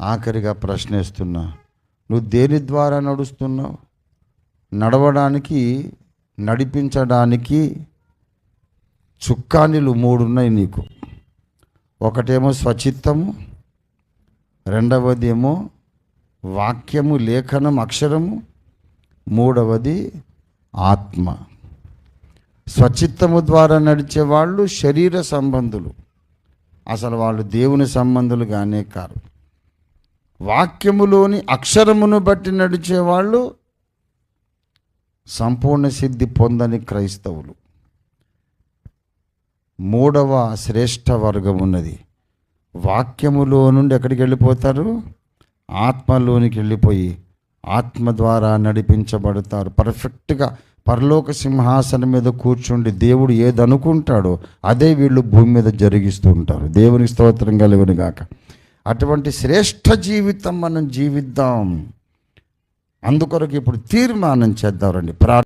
ఆఖరిగా ప్రశ్నిస్తున్నా నువ్వు దేని ద్వారా నడుస్తున్నావు? నడవడానికి నడిపించడానికి చుక్కానీలు మూడు ఉన్నాయి నీకు. ఒకటేమో స్వచిత్తము రెండవది ఏమో వాక్యము లేఖనం అక్షరము మూడవది ఆత్మ. స్వచిత్తము ద్వారా నడిచే వాళ్ళు శరీర సంబంధులు. అసలు వాళ్ళు దేవుని సంబంధులు కానే కారు. వాక్యములోని అక్షరమును బట్టి నడిచే వాళ్ళు సంపూర్ణ సిద్ధి పొందని క్రైస్తవులు. మూడవ శ్రేష్ఠ వర్గం ఉన్నది. వాక్యములో నుండి ఎక్కడికి వెళ్ళిపోతారు? ఆత్మలోనికి వెళ్ళిపోయి ఆత్మ ద్వారా నడిపించబడతారు. పర్ఫెక్ట్గా పరలోక సింహాసనం మీద కూర్చుండి దేవుడు ఏదనుకుంటాడో అదే వీళ్ళు భూమి మీద జరిగిస్తూ ఉంటారు. దేవునికి స్తోత్రం కలుగునిగాక. గాక అటువంటి శ్రేష్ఠ జీవితం మనం జీవిద్దాం. అందుకొరకు ఇప్పుడు తీర్మానం చేద్దాం రండి. ప్రా